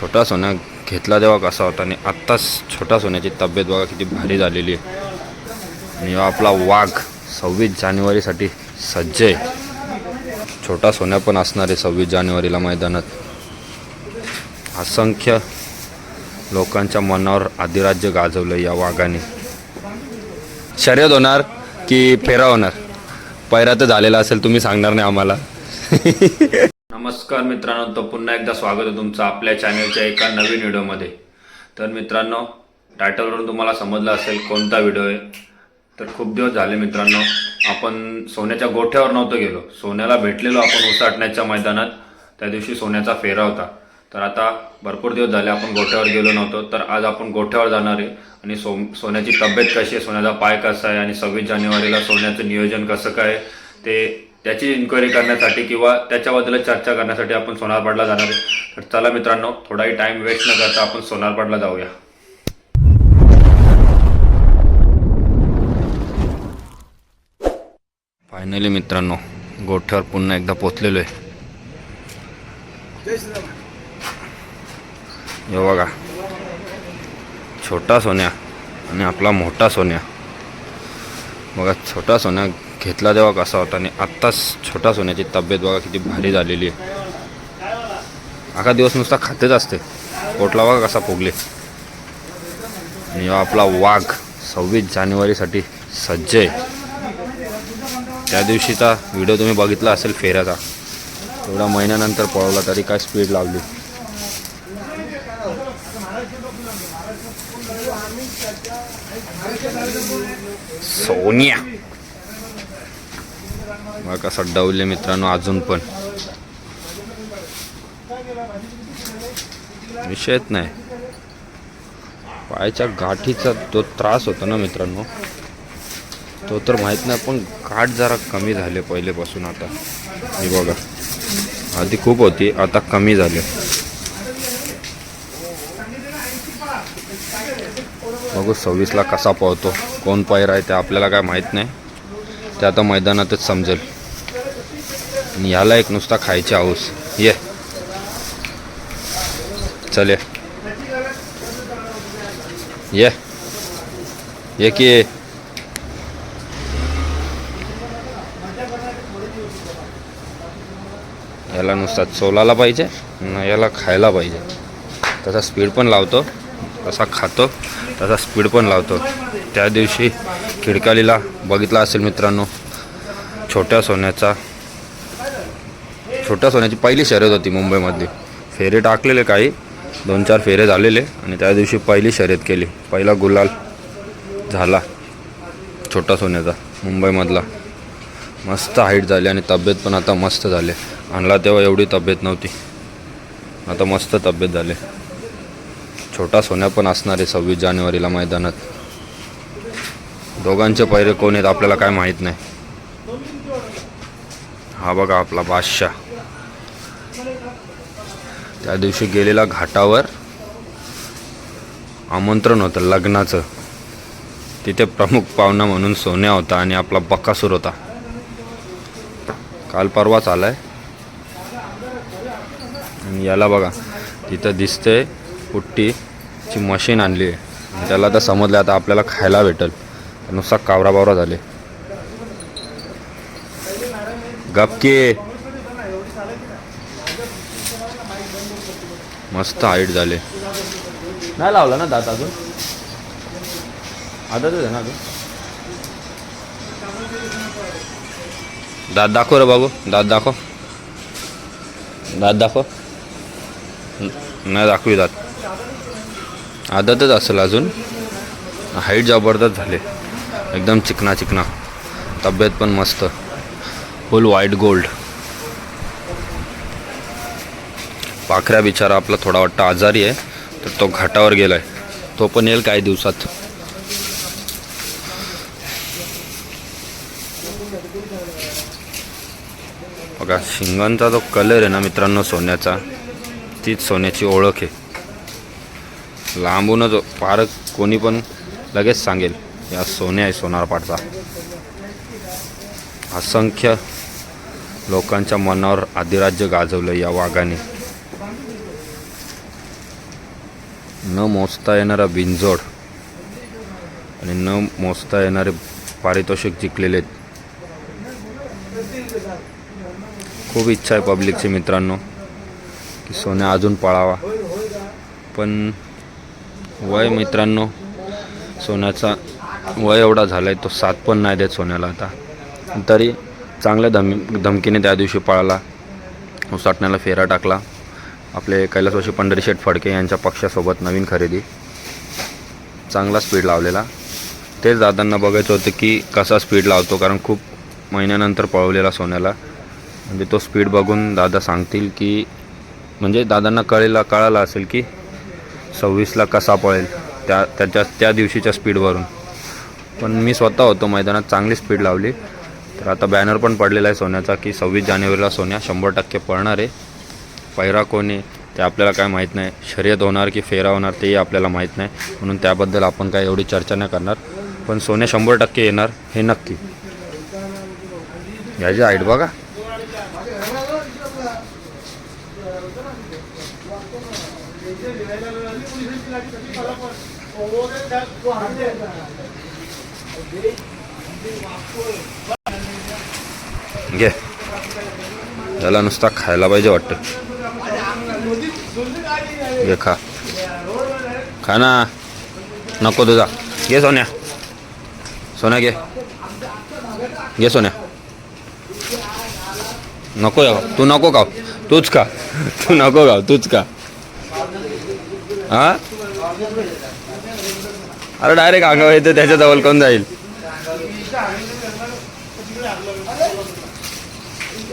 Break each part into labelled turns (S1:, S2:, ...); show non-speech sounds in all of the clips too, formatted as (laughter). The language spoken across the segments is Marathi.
S1: छोटा सोन्या घेतला तेव्हा कसा होता आणि आत्ताच छोटा सोन्याची तब्येत बघा किती भारी झालेली आहे. आणि आपला वाघ सव्वीस जानेवारीसाठी सज्ज आहे. छोटा सोन्या पण असणार आहे सव्वीस जानेवारीला मैदानात. असंख्य लोकांच्या मनावर अधिराज्य गाजवलं या वाघाने. शर्यत होणार की फेरा होणार? पैरा तर झालेला असेल तुम्ही सांगणार नाही आम्हाला. (laughs) नमस्कार मित्रांनो तर पुन्हा एकदा स्वागत आहे तुमचं आपल्या चॅनलच्या एका नवीन व्हिडिओमध्ये. तर मित्रांनो टायटलवरून तुम्हाला समजलं असेल कोणता व्हिडिओ आहे. तर खूप दिवस झाले मित्रांनो आपण सोन्याच्या गोठ्यावर नव्हतो गेलो. सोन्याला भेटलेलो आपण उसाटण्याच्या मैदानात. त्या दिवशी सोन्याचा फेरा होता. तर आता भरपूर दिवस झाले आपण गोठ्यावर गेलो नव्हतो. तर आज आपण गोठ्यावर जाणार आहे. आणि सो सोन्याची तब्येत कशी आहे? सोन्याचा पाय कसा आहे? आणि सव्वीस जानेवारीला सोन्याचं नियोजन कसं काय ते त्याची इन्क्वायरी करण्यासाठी किंवा त्याच्याबद्दल चर्चा करण्यासाठी आपण सोनारपाडला जाणार आहे. तर चला मित्रांनो थोडाही टाईम वेस्ट न करता आपण सोनारपाडला जाऊया. फायनली मित्रांनो गोठ्यावर पुन्हा एकदा पोचलेलो आहे. हे बघा. छोटा सोन्या आणि आपला मोठा सोन्या. बघा छोटा सोन्या घेतला तेव्हा कसा होता आणि आत्ताच छोटा सोन्याची तब्येत बघा किती भारी झालेली आहे. अखा दिवस नुसता खातेच असते. पोटला बघा कसा फुगले. आणि आपला वाघ सव्वीस जानेवारीसाठी सज्ज आहे त्या दिवशीचा व्हिडिओ तुम्ही बघितला असेल फेऱ्याचा. एवढा महिन्यानंतर पळवला तरी काय स्पीड लावली सोनिया. मग कसा डवले मित्रांनो अजून पण. विषयच नाही. पायाच्या गाठीचा तो त्रास होता ना मित्रांनो? तो तर माहीत नाही पण गाठ जरा कमी झाले पहिलेपासून आता. हे बघा. आधी खूप होती आता कमी झाले. बघू सव्वीसला कसा पळतो कोण पायर आहे ते आपल्याला काय माहीत नाही. ते आता मैदानातच समजेल. आणि याला एक नुसता खायची आऊस ये. चल ये. ये. ये की ये. याला नुसता चोलाला पाहिजे न याला खायला पाहिजे. तसा स्पीड पण लावतो. तसा खातो. तसा स्पीड पण लावतो. त्या दिवशी खिडकालीला बघितला असेल मित्रांनो छोट्या सोन्याचा छोट्या सोन्याची पहिली शर्यत होती मुंबईमधली. फेरे टाकलेले काही दोन चार फेरे झालेले आणि त्या दिवशी पहिली शर्यत केली. पहिला गुलाल झाला छोटा सोन्याचा मुंबईमधला. मस्त हाईट झाली आणि तब्येत पण आता मस्त झाली. आणला तेव्हा एवढी तब्येत नव्हती. आता मस्त तब्येत झाली. छोटा सोन्या पण असणार आहे सव्वीस जानेवारीला मैदानात. दोघांचे पहिरे कोण आहेत आपल्याला काय माहीत नाही. हा बघा आपला बादशाह. त्या दिवशी गेलेला घाटावर आमंत्रण होतं लग्नाचं. तिथे प्रमुख पाहुणा म्हणून सोन्या होता आणि आपला बक्कासूर होता. काल परवाच आलाय आणि याला बघा तिथं दिसते पुट्टीची मशीन आणली आहे. त्याला तर समजलं आता आपल्याला खायला भेटल. नुसता कावरा बावरा झाले गपके मस्त हाईट झाले. नाही लावला ना दात अजून? आताच आहे ना अजून? दात दाखव रे बाबू दात दाखव. दात दाखव. नाही दाखवी दात. आदतच असेल अजून. हाईट जबरदस्त झाले. एकदम चिकना चिकना. तब्येत पण मस्त. फुल व्हाईट गोल्ड पाखऱ्या बिचारा आपला थोडा वाटतं आजारी आहे तर तो घाटावर गेलाय. तो पण येईल काही दिवसात. बघा शिंगांचा जो कलर आहे ना मित्रांनो सोन्याचा तीच सोन्याची ओळख आहे. लांबूनच फार कोणी पण लगेच सांगेल या सोन्या आहे सोनारपाटचा असंख्य लोकांच्या मनावर अधिराज्य गाजवलं या वाघाने. न मोजता येणारा बिंजोड आणि न मोजता येणारे पारितोषिक जिंकलेले आहेत. खूप इच्छा आहे पब्लिकची मित्रांनो की सोन्या अजून पळावा. पण वय मित्रांनो सोन्याचा वय एवढा झाला आहे तो साथ पण नाही देत सोन्याला आता. तरी चांगल्या धम धमकीने त्या दिवशी पळाला उसाटण्याला फेरा टाकला. आपले कैलासवाशी पंढरी शेठ फडके यांच्या पक्षासोबत नवीन खरेदी. चांगला स्पीड लावलेला. तेच दादांना बघायचं होतं की कसा स्पीड लावतो कारण खूप महिन्यानंतर पळवलेला सोन्याला. म्हणजे तो स्पीड बघून दादा सांगतील की म्हणजे दादांना कळेला कळालं असेल की सव्वीसला कसा पळेल त्या त्याच्या त्या दिवशीच्या स्पीडवरून पण मी स्वतः होतो मैदानात चांगली स्पीड लावली. तर आता बॅनर पण पडलेला आहे सोन्याचा की सव्वीस जानेवारीला सोन्या शंभर टक्के पळणार आहे. पैरा कोण आहे ते आपल्याला काय माहीत नाही. शर्यत होणार की फेरा होणार तेही आपल्याला माहीत नाही. म्हणून त्याबद्दल आपण काय एवढी चर्चा नाही करणार. पण सोने शंभर टक्के येणार हे नक्की. याची हाईट बघा. घे. त्याला नुसता खायला पाहिजे वाटतं. घे खा। खा ना नको तुझा। घे सोन्या। सोन्या घे। घे सोन्या। नको या तू नको खाव तूच का (laughs) तू नको खाव तूच का हा? अरे डायरेक्ट अंगावर येतं त्याच्याजवळ कोण जाईल?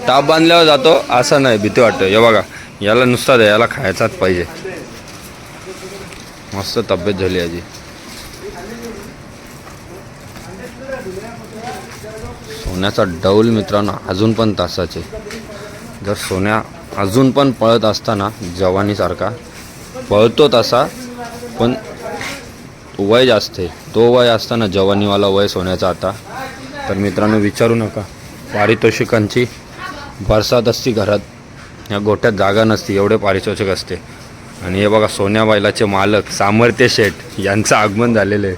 S1: ताप बांधल्यावर जातो असं नाही भीती वाटतं. हे बघा. याला नुसता द्या याला खायचाच पाहिजे. मस्त तब्येत झाली याची सोन्याचा डौल मित्रांनो अजून पण तासाचे. जर सोन्या अजून पण पळत असताना जवानीसारखा पळतो तसा पण वय जास्त आहे. तो वय असताना जवानीवाला वय सोन्याचा आता. तर मित्रांनो विचारू नका. पारितोषिकांची बरसात असती घरात. या गोठ्यात जागा नसते एवढे पारितोषिक असते. आणि हे बघा सोन्या बैलाचे मालक सामर्थ्य शेठ यांचं आगमन झालेलं आहे.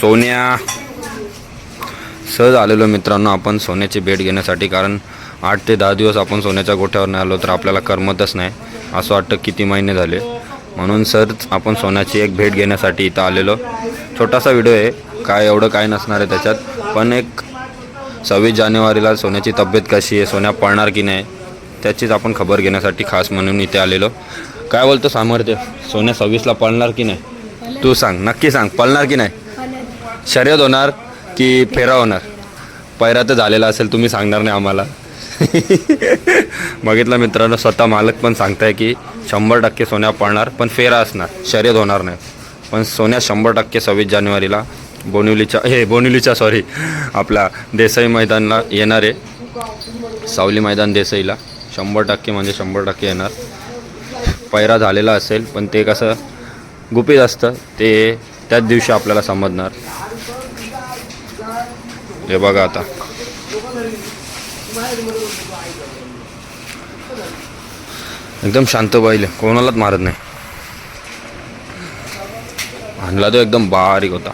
S1: सोन्या सहज आलेलो मित्रांनो आपण सोन्याची भेट घेण्यासाठी कारण आठ ते दहा दिवस आपण सोन्याच्या गोठ्यावर नाही आलो तर आपल्याला करमतच नाही. असं वाटतं किती महिने झाले. म्हणून सरच आपण सोन्याची एक भेट घेण्यासाठी इथं आलेलो. छोटासा व्हिडिओ आहे काय एवढं काय नसणार आहे त्याच्यात. पण एक सव्वीस जानेवारीला सोन्याची तब्येत कशी आहे सोन्या पळणार की नाही त्याचीच आपण खबर घेण्यासाठी खास म्हणून इथे आलेलो. काय बोलतो सामर्थ्य सोन्या सव्वीसला पळणार की नाही? तू सांग नक्की सांग पळणार की नाही? शर्यत होणार की फेरा होणार? पैरा तर झालेला असेल तुम्ही सांगणार नाही आम्हाला. बघितलं मित्रांनो स्वतः मालक पण सांगताय की शंभर टक्के सोन्या पळणार पण फेरा असणार शर्यत होणार नाही. पण सोन्या शंभर टक्के सव्वीस जानेवारीला बोनिवलीच्या हे बोनिवलीच्या सॉरी आपल्या देसाई मैदानला येणार आहे. सावली मैदान देसाईला. शंभर टक्के म्हणजे शंभर टक्के येणार. पैरा झालेला असेल पण ते कसं गुपित असतं ते त्याच दिवशी आपल्याला समजणार. हे बघा आता. एकदम शांत बैल कोणालाच मारत नाही. आणला तो एकदम बारीक होता.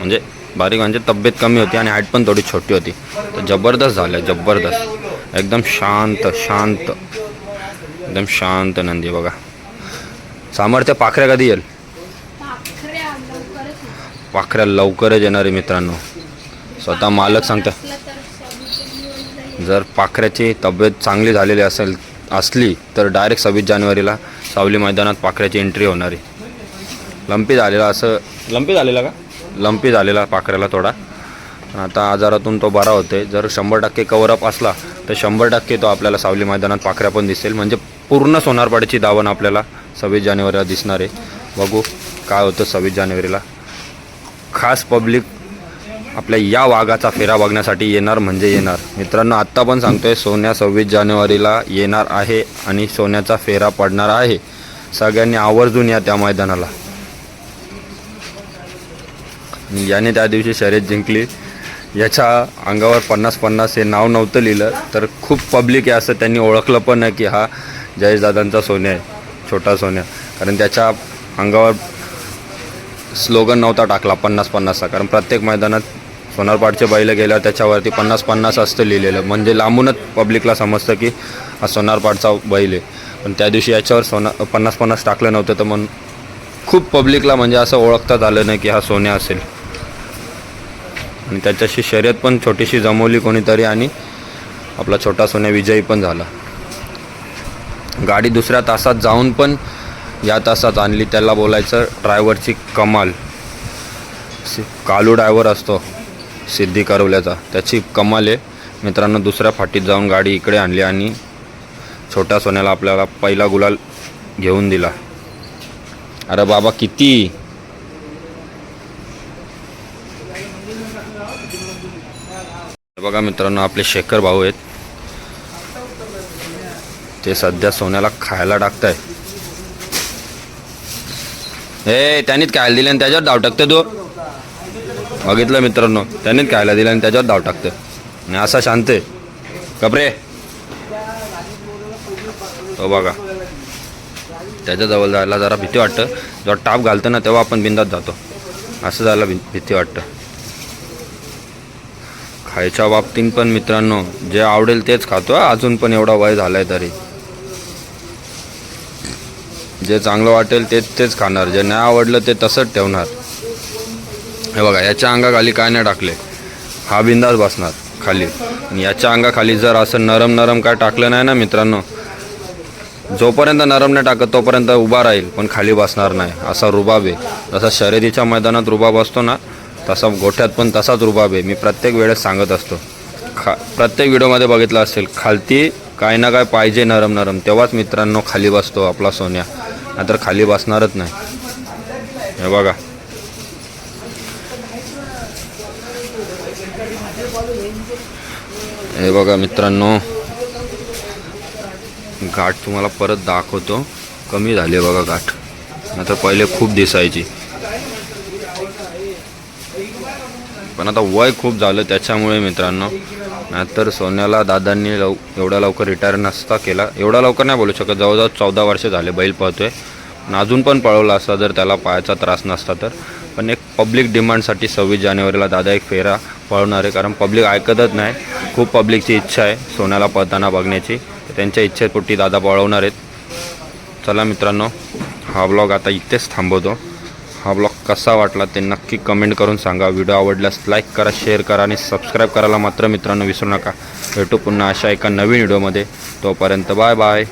S1: म्हणजे बारीक म्हणजे तब्येत कमी होती आणि हाईट पण थोडी छोटी होती. तर जबरदस्त झालं जबरदस्त. एकदम शांत शांत. एकदम शांत नंदी बघा. सामर्थ्य पाखऱ्या कधी येईल?
S2: पाखऱ्या लवकरच
S1: येणार आहे मित्रांनो. स्वतः मालक सांगता. जर पाखऱ्याची तब्येत चांगली झालेली असेल असली तर डायरेक्ट सव्वीस जानेवारीला सावली मैदानात पाखऱ्याची एंट्री होणार आहे. लंपी झालेला असं लंपी झालेला का? लंपी झालेला पाखऱ्याला थोडा. आता आजारातून तो बरा होते जर शंभर टक्के कवरअप असला तर शंभर टक्के तो आपल्याला सावली मैदानात पाखऱ्या पण दिसेल. म्हणजे पूर्ण सोनारपाड्याची दावण आपल्याला सव्वीस जानेवारीला दिसणार आहे. बघू काय होतं सव्वीस जानेवारीला. खास पब्लिक आपल्या या वाघाचा फेरा बघण्यासाठी येणार म्हणजे येणार. मित्रांनो आत्ता पण सांगतोय सोन्या सव्वीस जानेवारीला येणार आहे आणि सोन्याचा फेरा पडणार आहे. सगळ्यांनी आवर्जून या त्या मैदानाला. याने त्या दिवशी शर्यत जिंकली. याच्या अंगावर पन्नास पन्नास हे नाव नव्हतं लिहिलं तर खूप पब्लिक आहे असं त्यांनी ओळखलं पण की हा जयेशदादांचा सोन्या आहे छोटा सोन्या. कारण त्याच्या अंगावर स्लोगन नव्हता टाकला पन्नास पन्नासचा. कारण प्रत्येक मैदानात सोनारपाडचे बैल गेल्यावर त्याच्यावरती पन्नास पन्नास असतं लिहिलेलं. म्हणजे लांबूनच पब्लिकला समजतं की हा सोनारपाडचा बैल आहे. पण त्या दिवशी याच्यावर सोना पन्नास पन्नास टाकलं नव्हतं तर मग खूप पब्लिकला म्हणजे असं ओळखता आलं नाही की हा सोन्या असेल. आणि त्याच्याशी शर्यत पण छोटीशी जमवली कोणीतरी आणि आपला छोटा सोन्या विजयी पण झाला. गाडी दुसऱ्या तासात जाऊन पण या तासात आणली. त्याला बोलायचं ड्रायव्हरची कमाल. सि- कालू ड्रायव्हर असतो सिद्धी करवल्याचा त्याची कमाल आहे. मित्रांनो दुसऱ्या फाटीत जाऊन गाडी इकडे आणली आणि छोट्या सोन्याला आपल्याला पहिला गुलाल घेऊन दिला. अरे बाबा किती बघा मित्रांनो आपले शेखर भाऊ आहेत. ते सध्या सोन्याला खायला टाकताय. हे त्यांनीच खायला दिलं आणि त्याच्यावर धाव टाकते तो. बघितलं मित्रांनो त्यांनीच खायला दिलं आणि त्याच्यावर धाव टाकते आणि असा शांत आहे. कपरे. हो बघा. त्याच्याजवळ जायला जरा भीती वाटतं. जेव्हा टाप घालतं ना तेव्हा आपण बिंदात जातो. असं जायला भी भीती वाटतं. खायच्या बाबतीत पण मित्रांनो जे आवडेल तेच खातो अजून पण एवढा वय झालाय तरी. जे चांगलं वाटेल तेच तेच खाणार. जे नाही आवडलं ते तसंच ठेवणार. हे बघा याच्या अंगाखाली काय नाही टाकले. हा बिंदास बसणार खाली. याच्या अंगाखाली जर असं नरम नरम काय टाकलं नाही ना मित्रांनो जोपर्यंत नरम नाही टाकत तोपर्यंत उभा राहील पण खाली बसणार नाही. असा रुबाब आहे. जसा शर्यतीच्या मैदानात रुबाब असतो ना तसा गोठ्यात पण तसाच रुबाब आहे. मी प्रत्येक वेळेस सांगत असतो. खा प्रत्येक व्हिडिओमध्ये बघितलं असेल खालती काय ना काय पाहिजे नरम नरम तेव्हाच मित्रांनो खाली बसतो आपला सोन्या. नाहीतर खाली बसणारच नाही. हे बघा. हे बघा मित्रांनो. गाठ तुम्हाला परत दाखवतो. कमी झाली बघा गाठ. आता पहिले खूप दिसायची. पण आता वय खूप झालं त्याच्यामुळे मित्रांनो. नाहीतर सोन्याला दादांनी लव एवढ्या लवकर रिटायर नसता केला. एवढा लवकर नाही बोलू शकत. जवळजवळ चौदा वर्ष झाले बैल पळतोय. पण अजून पण पळवला असता जर त्याला पायाचा त्रास नसता तर. पण एक पब्लिक डिमांडसाठी सव्वीस जानेवारीला दादा एक फेरा पळवणार आहे. कारण पब्लिक ऐकतच नाही. खूप पब्लिकची इच्छा आहे सोन्याला पळताना बघण्याची. त्यांच्या इच्छेपोटी दादा पळवणार आहेत. चला मित्रांनो हा ब्लॉग आता इथेच थांबवतो. हा ब्लॉग कसा वाटला ते नक्की कमेंट करून सांगा. व्हिडिओ आवडल्यास लाईक करा शेअर करा आणि सबस्क्राईब करायला मात्र मित्रांनो विसरू नका. भेटू पुन्हा अशा एका नवीन व्हिडिओमध्ये तोपर्यंत बाय बाय